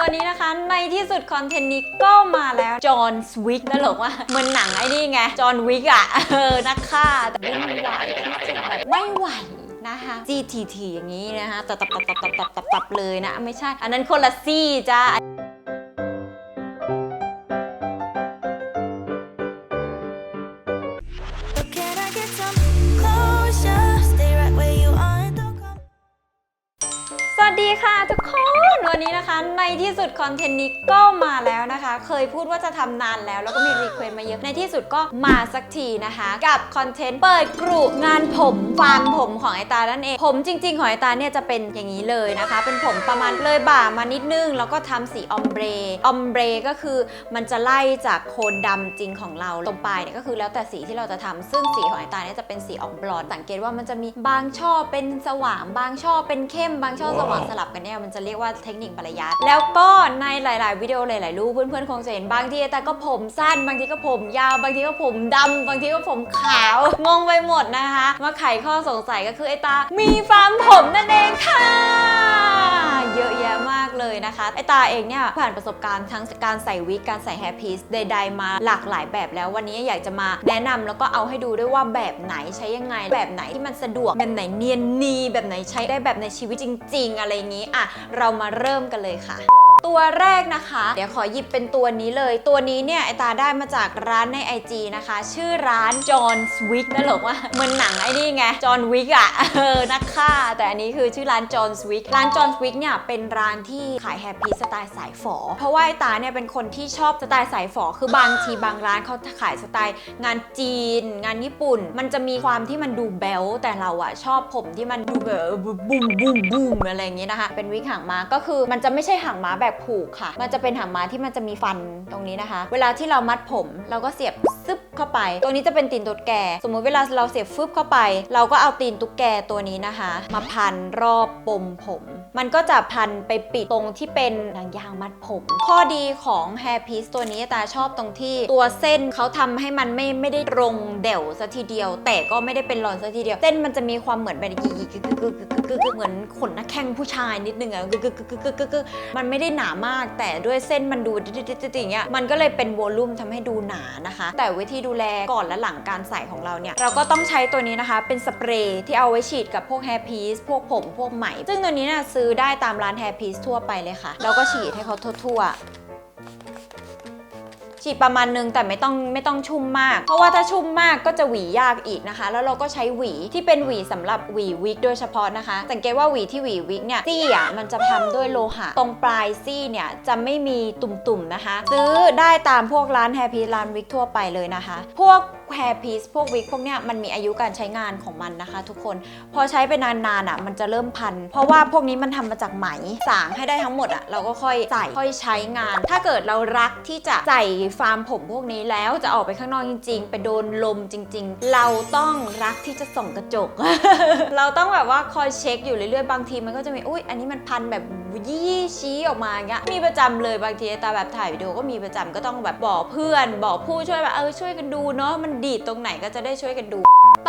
วันนี้นะคะ ในที่สุดคอนเทนต์นี้ก็มาแล้ว จอห์นสวิกนั่นหรอว่าเหมือนหนังไอ้นี่ไง จอห์นวิกอะเออ นักฆ่า แต่ไม่ไหวไม่ไหวนะคะ GTT อย่างนี้นะคะ ตับตับตับตับตับตับตับเลยนะ ไม่ใช่ อันนั้นคนละซี่จ้า วัสดีค่ะทุกคน วันนี้นะคะ ในที่สุดคอนเทนต์นี้ก็มาแล้วนะคะ เคยพูดว่าจะทำนานแล้ว แล้วก็มีรีเควสต์มาเยอะ ในที่สุดก็มาสักทีนะคะ กับคอนเทนต์เปิดกรุงานผมฟาร์มผมของไอตานั่นเอง ผมจริง ๆ ของไอตาเนี่ยจะเป็นอย่างนี้เลยนะคะ เป็นผมประมาณเลยบ่ามานิดนึง แล้วก็ทำสีออมเบรออมเบรก็คือมันจะไล่จากโคนดำจริงของเราตรงปลายเนี่ยก็คือแล้วแต่สีที่เราจะทำซึ่งสีของไอตาเนี่ยจะเป็นสีออกบลอนด์สังเกตว่ามันจะมีบางช่อเป็นสว่างบางช่อเป็นเข้มบางช่อสว่างสลับกันเนี่ยมันจะเรียกว่าเทคนิคปริยัติแล้วก็ในหลาย ๆ วิดีโอหลาย ๆ รูปเพื่อน ๆ คงจะเห็นบางทีแต่ก็ผมสั้น บางทีก็ผมยาว บางทีก็ผมดำบางทีก็ผมขาว งงไปหมดนะคะ มาไขข้อสงสัยก็คือไอตา มีฟาร์มผมนั่นเองค่ะ เยอะแยะมากเลยนะคะ ไอตาเองเนี่ยผ่านประสบการณ์ทั้งการใส่วิก การใส่แฮร์พีซใด ๆ มาหลากหลายแบบแล้ววันนี้อยากจะมาแนะนำแล้วก็เอาให้ดูด้วยว่าแบบไหนใช้ยังไง แบบไหนที่มันสะดวก แบบไหนเนียนนีแบบไหนใช้ได้แบบในชีวิตจริง ๆ อะไรอย่างนี้อะเรามาเริ่มกันเลยค่ะ ตัวแรกนะคะ เดี๋ยวขอหยิบเป็นตัวนี้เลย ตัวนี้เนี่ยไอตาได้มาจากร้านใน IG นะคะ ชื่อร้านจอห์นสวิกนั่นหรอกว่าเหมือนหนังไอ้นี่ไงจอห์นวิกอะเออนักฆ่า แต่อันนี้คือชื่อร้านจอห์นสวิกร้านจอห์นสวิกเนี่ยเป็นร้านที่ขายแฮปปี้สไตล์สายฝอ เพราะว่าไอตาเนี่ยเป็นคนที่ชอบสไตล์สายฝอ คือบางทีบางร้านเขาขายสไตล์งานจีน งานญี่ปุ่น มันจะมีความที่มันดูแบลแต่เราอะชอบผมที่มันดูแบบบูมบูมบูมอะไรอย่างเงี้ยนะคะ เป็นวิกหางม้าก็คือมันจะไม่ใช่หางม้าแบบผูกค่ะ มันจะเป็นหางม้าที่มันจะมีฟันตรงนี้นะคะ เวลาที่เรามัดผม เราก็เสียบซึบเข้าไป ตรงนี้จะเป็นตีนตุ๊กแก สมมุติเวลาเราเสียบฟึบเข้าไป เราก็เอาตีนตุ๊กแกตัวนี้นะคะ มาพันรอบปมผม มันก็จะพันไปปิดตรงที่เป็นหนังยางมัดผม ข้อดีของ hair piece ตัวนี้ตาชอบตรงที่ตัวเส้นเขาทำให้มันไม่ไม่ได้ตรงเดี่ยวซะทีเดียว แต่ก็ไม่ได้เป็นรอนซะทีเดียว เส้นมันจะมีความเหมือนแบบกึกกึกกึกกึกกึกกึกกึกเหมือนขนหน้าแข้งผู้ชายนิดนึงอะกึกกึกกึกกึกกึกกึกกึกมันไม่ได้หนามาก แต่ด้วยเส้นมันดูดิๆอย่างเงี้ยมันก็เลยเป็นวอลลุ่มทำให้ดูหนานะคะ แต่วิธีดูแลก่อนและหลังการใส่ของเราเนี่ยเราก็ต้องใช้ตัวนี้นะคะ เป็นสเปรย์ที่เอาไว้ฉีดกับพวกแฮร์พีซพวกผมพวกไหมซึ่งตัวนี้เนี่ยซื้อได้ตามร้านแฮร์พีซทั่วไปเลยค่ะแล้วก็ฉีดให้เขาทั่วๆ ฉีดประมาณนึงแต่ไม่ต้องไม่ต้องชุ่มมาก เพราะว่าถ้าชุ่มมากก็จะหวียากอีกนะคะ แล้วเราก็ใช้หวีที่เป็นหวีสำหรับหวีวิกโดยเฉพาะนะคะ สังเกตว่าหวีที่หวีวิกเนี่ยซี่อะมันจะทำด้วยโลหะ ตรงปลายซี่เนี่ยจะไม่มีตุ่มๆนะคะ ซื้อได้ตามพวกร้านแฮปปี้ร้านวิกทั่วไปเลยนะคะ พวก แฮร์พีซพวกวิกพวกเนี้ยมันมีอายุการใช้งานของมันนะคะ ทุกคนพอใช้ไปนานๆอะมันจะเริ่มพัน เพราะว่าพวกนี้มันทำมาจากไหมสางให้ได้ทั้งหมดอะเราก็ค่อยใส่ค่อยใช้งาน ถ้าเกิดเรารักที่จะใส่ฟาร์มผมพวกนี้แล้วจะออกไปข้างนอกจริง ๆ ไปโดนลมจริง ๆ เราต้องรักที่จะส่องกระจก เราต้องแบบว่าคอยเช็คอยู่เรื่อยๆบางทีมันก็จะมีอุ้ยอันนี้มันพันแบบยี่ชี้ออกมาอย่างเงี้ยมีประจำเลยบางทีตาแบบถ่ายวิดีโอก็มีประจำก็ต้องแบบบอกเพื่อน บอกผู้ช่วยแบบเออช่วยกันดูเนาะมันดีดตรงไหนก็จะได้ช่วยกันดู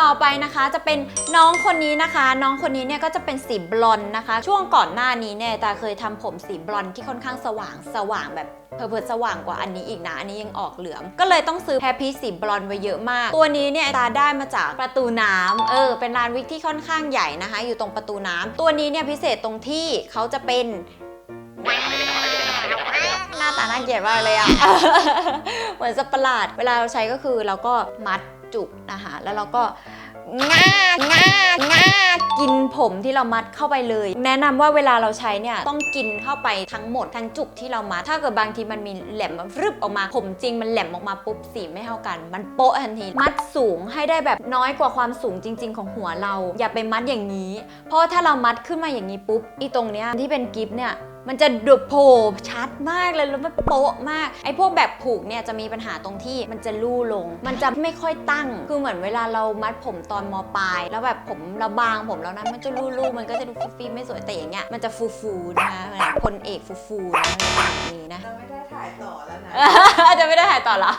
ต่อไปนะคะจะเป็นน้องคนนี้นะคะ น้องคนนี้เนี่ยก็จะเป็นสีบลอนด์นะคะ ช่วงก่อนหน้านี้เนี่ยตาเคยทำผมสีบลอนด์ที่ค่อนข้างสว่างสว่างแบบเพอๆสว่างกว่าอันนี้อีกนะ อันนี้ยังออกเหลือง ก็เลยต้องซื้อแฮปปี้สีบลอนด์ไว้เยอะมาก ตัวนี้เนี่ยตาได้มาจากประตูน้ำเออ เป็นร้านวิกที่ค่อนข้างใหญ่นะคะ อยู่ตรงประตูน้ำตัวนี้เนี่ยพิเศษตรงที่เขาจะเป็นาตาน่าเกลียดมากเลยอะเหมือนสัตว์ประหลาด เวลาเราใช้ก็คือเราก็มัดจุกนะคะแล้วเราก็ง่าง่าง่ากินผมที่เรามัดเข้าไปเลย แนะนำว่าเวลาเราใช้เนี่ยต้องกินเข้าไปทั้งหมดทั้งจุกที่เรามัด ถ้าเกิดบางทีมันมีแหลมมันรึบออกมา ผมจริงมันแหลมออกมาปุ๊บสีไม่เท่ากัน มันโป๊ะทันที มัดสูงให้ได้แบบน้อยกว่าความสูงจริง ๆ ของหัวเรา อย่าไปมัดอย่างนี้ เพราะถ้าเรามัดขึ้นมาอย่างนี้ปุ๊บอีตรงเนี้ยที่เป็นกิฟเนี่ย มันจะดุโผล่ชัดมากเลยแล้วมันโป๊ะมาก ไอ้พวกแบบผูกเนี่ยจะมีปัญหาตรงที่มันจะลู่ลง มันจะไม่ค่อยตั้ง คือเหมือนเวลาเรามัดผมตอนมปลาย แล้วแบบผมเราบางผมแล้วนะมันจะลู่ๆมันก็จะดูฟูๆไม่สวยแต่อย่างเงี้ยมันจะฟูๆนะคะเหมือนคนเอกฟูๆนะอะไรแบบนี้นะเราไม่ได้ถ่ายต่อแล้วนะ จะไม่ได้ถ่ายต่อเหรอ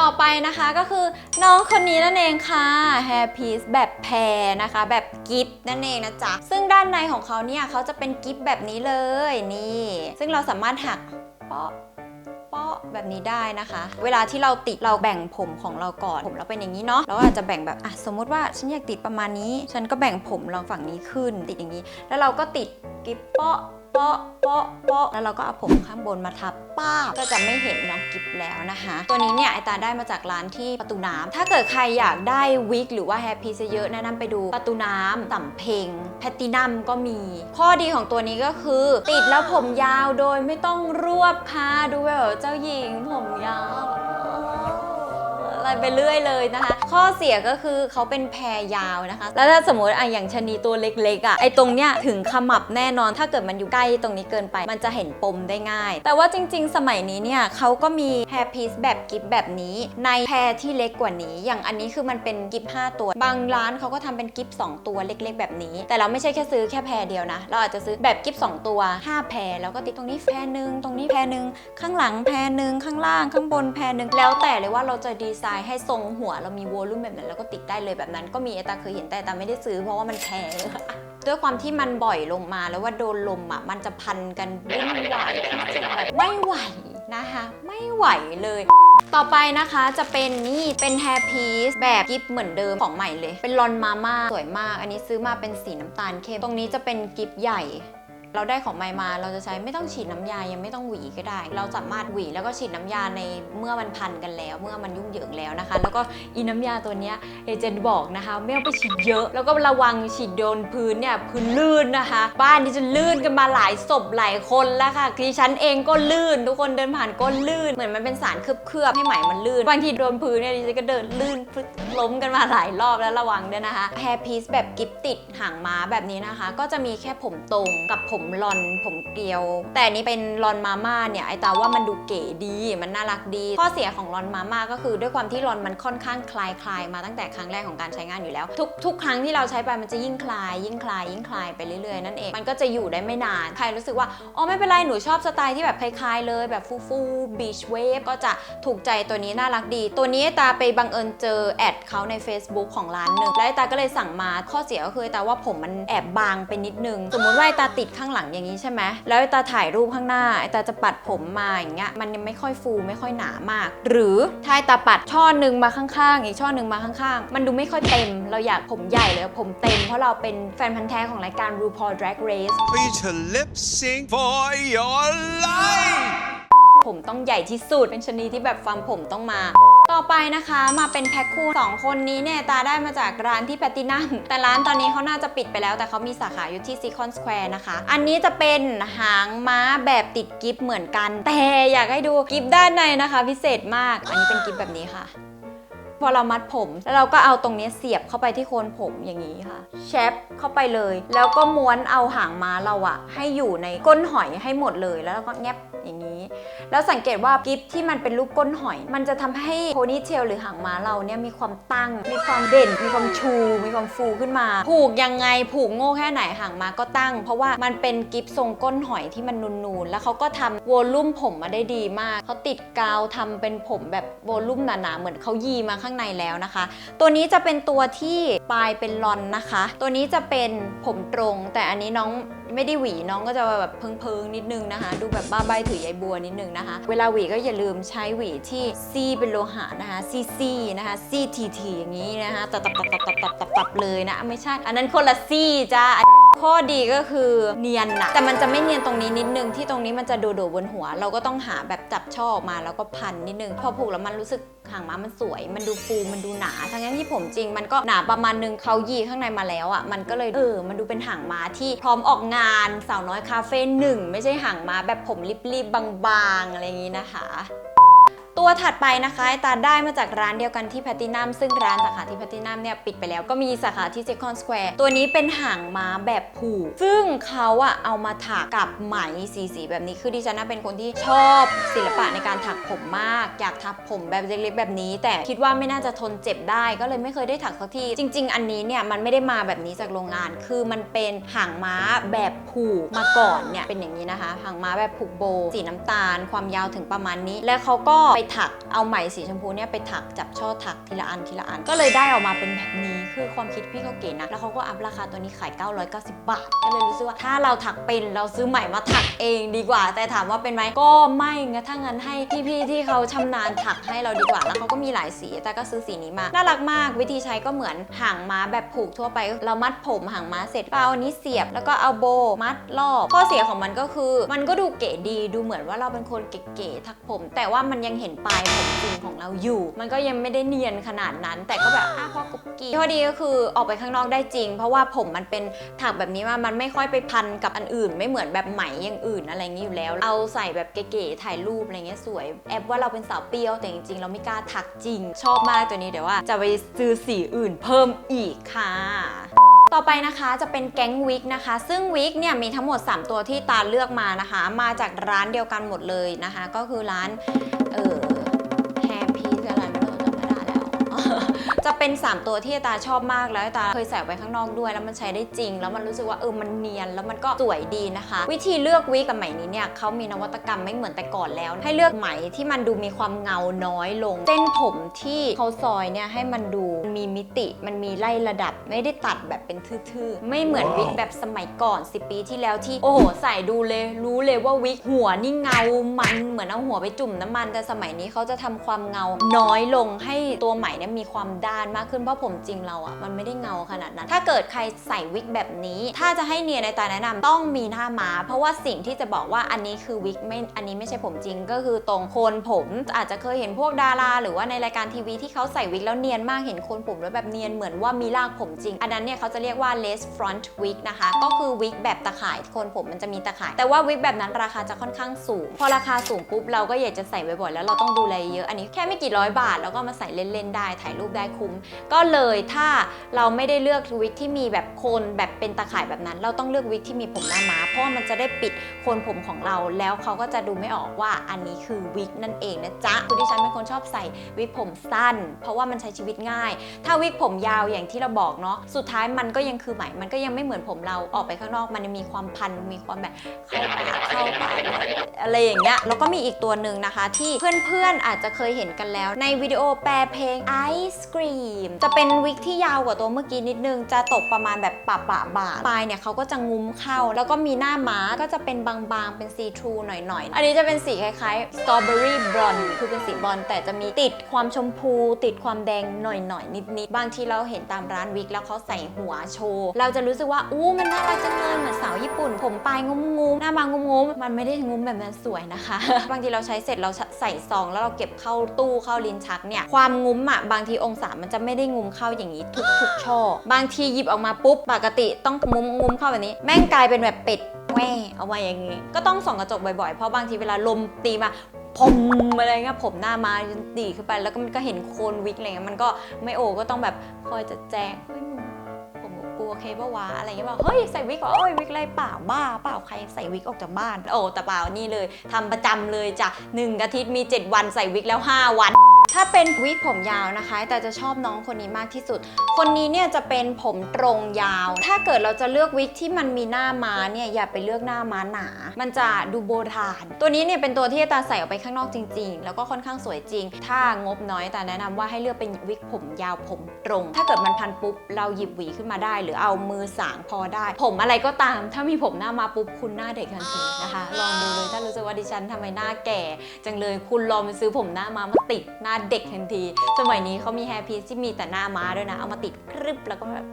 ต่อไปนะคะก็คือน้องคนนี้นั่นเองค่ะ hair piece แบบแพรนะคะ แบบกิฟนั่นเองนะจ๊ะ ซึ่งด้านในของเขาเนี่ยเขาจะเป็นกิฟแบบนี้เลยนี่ ซึ่งเราสามารถหักเปาะเปาะแบบนี้ได้นะคะ เวลาที่เราติดเราแบ่งผมของเราก่อนผมเราเป็นอย่างนี้เนาะเราอาจจะแบ่งแบบอะสมมติว่าฉันอยากติดประมาณนี้ ฉันก็แบ่งผมเราฝั่งนี้ขึ้นติดอย่างนี้ แล้วเราก็ติดกิฟเปาะ เปาะเปาะเปาะแล้วเราก็เอาผมข้างบนมาทับป้าบก็จะไม่เห็นน้องกิฟแล้วนะคะ ตัวนี้เนี่ยไอตาได้มาจากร้านที่ประตูน้ำถ้าเกิดใครอยากได้วิกหรือว่าแฮร์พีซเยอะแนะนำไปดูประตูน้ำสำเพ็งแพตตินัมก็มี ข้อดีของตัวนี้ก็คือ ติดแล้วผมยาวโดยไม่ต้องรวบค่ะดูแบบเจ้าหญิงผมยาว อะไรไปเรื่อยเลยนะคะ ข้อเสียก็คือเขาเป็นแพรยาวนะคะ แล้วถ้าสมมติอะอย่างชนีตัวเล็กๆอะไอตรงเนี้ยถึงขมับแน่นอน ถ้าเกิดมันอยู่ใกล้ตรงนี้เกินไป มันจะเห็นปมได้ง่าย แต่ว่าจริง ๆ สมัยนี้เนี่ยเขาก็มีแฮร์พีซแบบกิฟแบบนี้ ในแพรที่เล็กกว่านี้ อย่างอันนี้คือมันเป็นกิฟ5ตัว บางร้านเขาก็ทำเป็นกิฟ2ตัวเล็ก ๆ แบบนี้ แต่เราไม่ใช่แค่ซื้อแค่แพรเดียวนะ เราอาจจะซื้อแบบกิฟ2ตัว 5 แพรแล้วก็ติดตรงนี้แพรหนึ่งตรงนี้แพรหนึ่งข้างหลังแพรหนึ่งข้างล่างข้างบนแพรหนึ่งแล้วแต่เลยว่าเราจะดีไซน์ให้ทรงหัวเรามีวอลลุ่มแบบนั้นแล้วก็ติดได้เลยแบบนั้น ก็มีตาเคยเห็นแต่ตาไม่ได้ซื้อเพราะว่ามันแพงด้วยความที่มันบ่อยลงมาแล้วว่าโดนลมอะมันจะพันกันวุ่นวายที่สุดแบบไม่ไหวนะคะ ไม่ไหวเลยต่อไปนะคะจะเป็นนี่เป็นแฮร์พีซแบบกิฟเหมือนเดิมของใหม่เลย เป็นลอนมาม่าสวยมาก อันนี้ซื้อมาเป็นสีน้ำตาลเข้มตรงนี้จะเป็นกิฟใหญ่ เราได้ของใหม่มาเราจะใช้ไม่ต้องฉีดน้ำยายังไม่ต้องหวีก็ได้ เราสามารถหวีแล้วก็ฉีดน้ำยาในเมื่อมันพันกันแล้ว เมื่อมันยุ่งเหยิงแล้วนะคะ แล้วก็อีน้ำยาตัวนี้เอเจนต์บอกนะคะไม่เอาไปฉีดเยอะ แล้วก็ระวังฉีดโดนพื้นเนี่ยพื้นลื่นนะคะ บ้านที่จะลื่นกันมาหลายศพหลายคนแล้วค่ะดิฉันเองก็ลื่น ทุกคนเดินผ่านก็ลื่นเหมือนมันเป็นสารเคลือบๆให้ไหมมันลื่นบางทีโดนพื้นเนี่ยดิฉันก็เดินลื่นล้มกันมาหลายรอบแล้วระวังด้วยนะคะแฮร์พีซแบบกิฟติดหางม้าแบบนี้นะคะ ก็จะมีแค่ผมตรงกับผมลอนผมเกลียว แต่อันนี้เป็นลอนมาม่าเนี่ยไอตาว่ามันดูเก๋ดีมันน่ารักดี ข้อเสียของลอนมาม่าก็คือด้วยความที่ลอนมันค่อนข้างคลายคลายมาตั้งแต่ครั้งแรกของการใช้งานอยู่แล้ว ทุกทุกครั้งที่เราใช้ไปมันจะยิ่งคลาย ยิ่งคลายยิ่งคลายไปเรื่อยๆนั่นเองมันก็จะอยู่ได้ไม่นานใครรู้สึกว่าอ๋อไม่เป็นไรหนูชอบสไตล์ที่แบบคลายๆเลยแบบฟูฟูบีชเวฟก็จะถูกใจตัวนี้น่ารักดี ตัวนี้ไอตาไปบังเอิญเจอแอดเขาใน Facebook ของร้านหนึ่งแล้วไอตาก็เลยสั่งมาข้อเสียก็คือตาว่าผมมันแอบบางไปนิดนึง สมมติว่าตาติดข้างหลังอย่างนี้ใช่ไหมแล้วไอ้ตาถ่ายรูปข้างหน้าไอ้ตาจะปัดผมมาอย่างเงี้ยมันยังไม่ค่อยฟูไม่ค่อยหนามาก หรือถ้าไอ้ตาปัดช่อหนึ่งมาข้างๆ อีกช่อหนึ่งมาข้างๆ มันดูไม่ค่อยเต็ม เราอยากผมใหญ่เลยผมเต็ม เพราะเราเป็นแฟนพันธ์แท้ของรายการ RuPaul Drag Race Please to lip sync for your life. ผมต้องใหญ่ที่สุดเป็นชนีที่แบบฟาร์มผมต้องมา ต่อไปนะคะมาเป็นแพ็คคู่ 2 คนนี้เนี่ยตาได้มาจากร้านที่แพตตินัมแต่ร้านตอนนี้เขาน่าจะปิดไปแล้ว แต่เขามีสาขาอยู่ที่ซีคอนสแควร์นะคะ อันนี้จะเป็นหางม้าแบบติดกิฟเหมือนกัน แต่อยากให้ดูกิฟด้านในนะคะ พิเศษมาก อันนี้เป็นกิฟแบบนี้ค่ะ พอเรามัดผม แล้วเราก็เอาตรงนี้เสียบเข้าไปที่โคนผมอย่างนี้ค่ะแชปเข้าไปเลย แล้วก็ม้วนเอาหางม้าเราอะให้อยู่ในก้นหอยให้หมดเลยแล้วเราก็แงบอย่างนี้ แล้วสังเกตว่ากิฟที่มันเป็นรูปก้นหอย มันจะทำให้โพนี่เทลหรือหางม้าเราเนี่ยมีความตั้ง มีความเด่น มีความชู มีความฟูขึ้นมา ผูกยังไงผูกโง่แค่ไหนหางม้าก็ตั้ง เพราะว่ามันเป็นกิฟทรงก้นหอยที่มันนูนๆ แล้วเขาก็ทำวอลลุ่มผมมาได้ดีมาก เขาติดกาวทำเป็นผมแบบวอลลุ่มหนาๆ เหมือนเขายีมาข้างางในแล้วนะคะ ตัวนี้จะเป็นตัวที่ปลายเป็นลอนนะคะ ตัวนี้จะเป็นผมตรง แต่อันนี้น้องไม่ได้หวีน้องก็จะแบบเพิงๆนิดนึงนะคะ ดูแบบบ้าใบถือใยบัวนิดนึงนะคะ เวลาหวีก็อย่าลืมใช้หวีที่ซีเป็นโลหะนะคะซีซีนะคะซีทีทีอย่างนี้นะคะตับๆๆๆๆๆบเลยนะไม่ใช่อันนั้นคนละซีจ้า ข้อดีก็คือเนียนนะแต่มันจะไม่เนียนตรงนี้นิดนึงที่ตรงนี้มันจะโดดๆบนหัว เราก็ต้องหาแบบจับช่อออกมาแล้วก็พันนิดนึงพอผูกแล้วมันรู้สึกหางม้ามันสวย มันดูฟูมันดูหนาทั้งนั้นที่ผมจริง มันก็หนาประมาณนึงเขายีข้างในมาแล้วอะมันก็เลยเออมันดูเป็นหางม้าที่พร้อมออกงานสาวน้อยคาเฟ่หนึ่งไม่ใช่หางม้าแบบผมรีบๆบางๆอะไรอย่างนี้นะคะ ตัวถัดไปนะคะไอตาได้มาจากร้านเดียวกันที่แพตตินัมซึ่งร้านสาขาที่แพตตินัมเนี่ยปิดไปแล้วก็มีสาขาที่เซคอนสแควร์ตัวนี้เป็นหางม้าแบบผูก ซึ่งเขาอะเอามาถักกับไหมสีสีๆแบบนี้คือดิฉันน่ะเป็นคนที่ชอบศิลปะในการถักผมมาก อยากถักผมแบบเล็กๆแบบนี้ แต่คิดว่าไม่น่าจะทนเจ็บได้ก็เลยไม่เคยได้ถักสักทีจริง ๆ อันนี้เนี่ยมันไม่ได้มาแบบนี้จากโรงงาน คือมันเป็นหางม้าแบบผูกมาก่อนเนี่ยเป็นอย่างนี้นะคะ หางม้าแบบผูกโบสีน้ำตาล ความยาวถึงประมาณนี้ และเขาก็ไปถักเอาไหมสีชมพูเนี่ยไปถักจับช่อถักทีละอันทีละอัน ก็เลยได้ออกมาเป็นแบบนี้คือความคิดพี่เขาเก๋นะแล้วเขาก็อัพราคาตัวนี้ขาย 990 บาท ก็เลยรู้สึกว่าถ้าเราถักเป็นเราซื้อไหมมาถักเองดีกว่า แต่ถามว่าเป็นไหมก็ไม่งั้นถ้างั้นให้พี่ๆที่เขาชำนาญถักให้เราดีกว่าแล้วเขาก็มีหลายสี แต่ก็ซื้อสีนี้มาน่ารักมากวิธีใช้ก็เหมือนหางม้าแบบผูกทั่วไป เรามัดผมหางม้าเสร็จเอาอันนี้เสียบแล้วก็เอาโบมัดรอบข้อเสียของมันก็คือ มันก็ดูเก๋ดีดูเหมือนว่าเราเป็นคนเก๋ๆถักผม แต่ว่ามันยังเห็นปลายผมจริงของเราอยู่ มันก็ยังไม่ได้เนียนขนาดนั้น แต่ก็แบบอ้าพอกุ๊กกี้ข้อดีก็คือออกไปข้างนอกได้จริง เพราะว่าผมมันเป็นถักแบบนี้มามันไม่ค่อยไปพันกับอันอื่น ไม่เหมือนแบบไหมอย่างอื่นอะไรอย่างนี้อยู่แล้ว เอาใส่แบบเก๋ๆถ่ายรูปอะไรเงี้ยสวยแอบว่าเราเป็นสาวเปรี้ยวแต่จริงๆเราไม่กล้าถักจริง ชอบมากตัวนี้เดี๋ยวว่าจะไปซื้อสีอื่นเพิ่มอีกค่ะต่อไปนะคะจะเป็นแก๊งวิกนะคะ ซึ่งวิกเนี่ยมีทั้งหมด 3 ตัวที่ตาเลือกมานะคะ มาจากร้านเดียวกันหมดเลยนะคะ ก็คือร้าน จะเป็น 3 ตัวที่ตาชอบมากแล้วตาเคยใส่ไว้ข้างนอกด้วยแล้วมันใช้ได้จริง แล้วมันรู้สึกว่าเออมันเนียนแล้วมันก็สวยดีนะคะ วิธีเลือกวิกกับไหมนี้เนี่ยเขามีนวัตกรรมไม่เหมือนแต่ก่อนแล้ว ให้เลือกไหมที่มันดูมีความเงาน้อยลง เส้นผมที่เขาซอยเนี่ยให้มันดูมีมิติมันมีไล่ระดับไม่ได้ตัดแบบเป็นทื่อๆ ไม่เหมือนวิกแบบสมัยก่อน 10 ปีที่แล้วที่โอ้โหใส่ดูเลย รู้เลยว่าวิกหัวนี่เงามันเหมือนเอาหัวไปจุ่มน้ำมันแต่สมัยนี้เขาจะทำความเงาน้อยลงให้ตัวไหมเนี่ยมีความด้านมากขึ้นเพราะผมจริงเราอะมันไม่ได้เงาขนาดนั้น ถ้าเกิดใครใส่วิกแบบนี้ ถ้าจะให้เนียนในตาแนะนำต้องมีหน้าม้า เพราะว่าสิ่งที่จะบอกว่าอันนี้คือวิกไม่อันนี้ไม่ใช่ผมจริงก็คือตรงโคนผม อาจจะเคยเห็นพวกดารา หรือว่าในรายการทีวีที่เขาใส่วิกแล้วเนียนมากเห็นโคนผมแล้วแบบเนียนเหมือนว่ามีรากผมจริง อันนั้นเนี่ยเขาจะเรียกว่า lace front wig นะคะ ก็คือวิกแบบตะข่ายโคนผมมันจะมีตะข่าย แต่ว่าวิกแบบนั้นราคาจะค่อนข้างสูง พอราคาสูงปุ๊บเราก็อยากจะใส่บ่อยๆแล้วเราต้องดูแลเยอะอันนี้แค่ไม่กี่ร้อยบาทแล้วก็มาใส่เล่นๆได้ถ่ายรูปได้คุ้ม ก็เลยถ้าเราไม่ได้เลือกวิกที่มีแบบโคนแบบเป็นตะข่ายแบบนั้น เราต้องเลือกวิกที่มีผมหน้าม้า เพราะว่ามันจะได้ปิดโคนผมของเรา แล้วเขาก็จะดูไม่ออกว่าอันนี้คือวิกนั่นเองนะจ๊ะคือดิฉันเป็นคนชอบใส่วิกผมสั้น เพราะว่ามันใช้ชีวิตง่าย ถ้าวิกผมยาวอย่างที่เราบอกเนาะสุดท้ายมันก็ยังคือไหมมันก็ยังไม่เหมือนผมเราออกไปข้างนอก มันยังมีความพันมีความแบบเข้าปากเข้าปากอะไรอย่างเงี้ยแล้วก็มีอีกตัวหนึ่งนะคะ ที่เพื่อนๆอาจจะเคยเห็นกันแล้ว ในวิดีโอแปลเพลง Ice Cream จะเป็นวิกที่ยาวกว่าตัวเมื่อกี้นิดนึง จะตกประมาณแบบปะปะบาปลายเนี่ยเขาก็จะงุ้มเข้า แล้วก็มีหน้าม้าก็จะเป็นบางๆ เป็นซีทรูหน่อยๆ อันนี้จะเป็นสีคล้ายๆ strawberry blonde คือเป็นสีบอลแต่จะมีติดความชมพูติดความแดงหน่อยๆ นิดๆ บางทีเราเห็นตามร้านวิกแล้วเขาใส่หัวโชว์ เราจะรู้สึกว่าอู้มันน่ารักจังเลยเหมือนสาวญี่ปุ่น ผมปลายงุ้มๆ หน้าบางงุ้มๆ มันไม่ได้งุ้มแบบนั้นสวยนะคะ บางทีเราใช้เสร็จเราใส่ซองแล้วเราเก็บเข้าตู้เข้าลิ้นชักเนี่ยความงุ้มอะบางทีองศามันจะไม่ได้งุมเข้าอย่างนี้ทุกๆช่อบางทีหยิบออกมาปุ๊บปกติต้องงุมงุมเข้าแบบนี้ แม่งกลายเป็นแบบเป็ดแหว่เอาไว้อย่างงี้ ก็ต้องส่องกระจกบ่อยๆ เพราะบางทีเวลาลมตีมาผมอะไรเงี้ยผมหน้ามาจนตีขึ้นไป แล้วก็มันก็เห็นโคนวิกอะไรเงี้ยมันก็ไม่โอก็ต้องแบบคอยจะแจ้งเฮ้ยมึงผมกลัวเคปะวะอะไรเงี้ยบอกเฮ้ยใส่วิกเหรอโอ้ยวิกอะไรเปล่าบ้าเปล่าใครใส่วิกออกจากบ้าน โอ้แต่เปล่านี่เลยทำประจำเลยจ้ะหนึ่งอาทิตย์มี 7 วันใส่วิกแล้ว 5 วัน ถ้าเป็นวิกผมยาวนะคะ แต่จะชอบน้องคนนี้มากที่สุด คนนี้เนี่ยจะเป็นผมตรงยาว ถ้าเกิดเราจะเลือกวิกที่มันมีหน้าม้าเนี่ยอย่าไปเลือกหน้าม้าหนา มันจะดูโบราณ ตัวนี้เนี่ยเป็นตัวที่ตาใส่ออกไปข้างนอกจริง ๆ แล้วก็ค่อนข้างสวยจริง ถ้างบน้อยแต่แนะนำว่าให้เลือกเป็นวิกผมยาวผมตรง ถ้าเกิดมันพันปุ๊บเราหยิบหวีขึ้นมาได้ หรือเอามือสางพอได้ ผมอะไรก็ตาม ถ้ามีผมหน้ามาปุ๊บคุณหน้าเด็กทันทีนะคะ ลองดูเลยถ้ารู้สึกว่าดิฉันทำไมหน้าแก่ จังเลยคุณลองไปซื้อผมหน้ามามาติดหน้าเด็กทันที สมัยนี้เขามีแฮร์พีซที่มีแต่หน้าม้าด้วยนะ เอามาติดครึบแล้วก็แบบ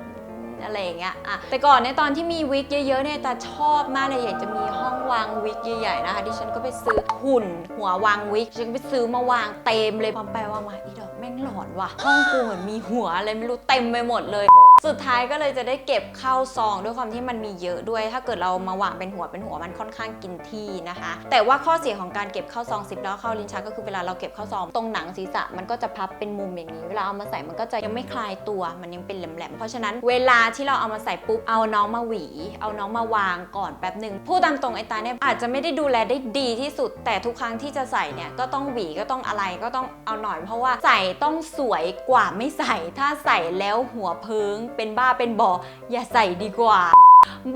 อะไรอย่างเงี้ยอะแต่ก่อนในตอนที่มีวิกเยอะๆเนี่ยตาชอบมากเลยอยากจะมีห้องวางวิกใหญ่ๆนะคะดิฉันก็ไปซื้อหุ่น หัววางวิกฉันก็ไปซื้อมาวางเต็มเลยพอไปวามาอีดอกแม่งหลอนว่ะห้องกูเหมือนมีหัวอะไรไม่รู้เต็มไปหมดเลย สุดท้ายก็เลยจะได้เก็บเข้าซองด้วยความที่มันมีเยอะด้วย ถ้าเกิดเรามาวางเป็นหัวเป็นหัวมันค่อนข้างกินที่นะคะ แต่ว่าข้อเสียของการเก็บเข้าซองซิปแล้วเข้าลิ้นชักก็คือเวลาเราเก็บเข้าซองตรงหนังศีรษะมันก็จะพับเป็นมุมอย่างนี้ เวลาเอามาใส่มันก็จะยังไม่คลายตัวมันยังเป็นแหลมๆเพราะฉะนั้นเวลาที่เราเอามาใส่ปุ๊บเอาน้องมาหวี เอาน้องมาวางก่อนแป๊บหนึ่งพูดตามตรงไอ้ตาเนี่ยอาจจะไม่ได้ดูแลได้ดีที่สุด แต่ทุกครั้งที่จะใส่เนี่ยก็ต้องหวีก็ต้องอะไรก็ต้องเอาหน่อย เพราะว่าใส่ต้องสวยกว่าไม่ใส่ถ้าใส่แล้วหัวเพิงเป็นบ้าเป็นบออย่าใส่ดีกว่า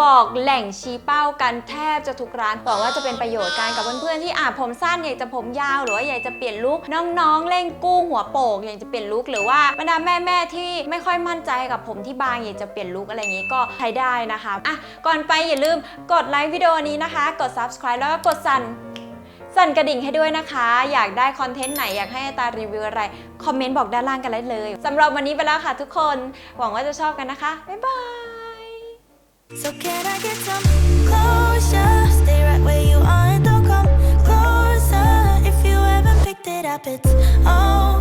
บอกแหล่งชี้เป้ากันแทบจะทุกร้านหวังว่าจะเป็นประโยชน์กันกับเพื่อนๆที่อาจผมสั้นอยากจะผมยาวหรือว่าอยากจะเปลี่ยนลุคน้องๆ เล่งกู้หัวโปกอยากจะเปลี่ยนลุคหรือว่าบรรดาแม่ๆที่ไม่ค่อยมั่นใจกับผมที่บางอยากจะเปลี่ยนลุคอะไรอย่างนี้ก็ใช้ได้นะคะอะก่อนไปอย่าลืมกดไลค์วิดีโอนี้นะคะ กด subscribe แล้วก็กดสั่น สั่นกระดิ่งให้ด้วยนะคะ อยากได้คอนเทนต์ไหนอยากให้อาตารีวิวอะไร คอมเมนต์บอกด้านล่างกันได้เลยสำหรับวันนี้ไปแล้วค่ะทุกคน หวังว่าจะชอบกันนะคะ บ๊ายบาย So can I get some closure? Stay right where you are and don't come closer. If you haven't picked it up, it's over.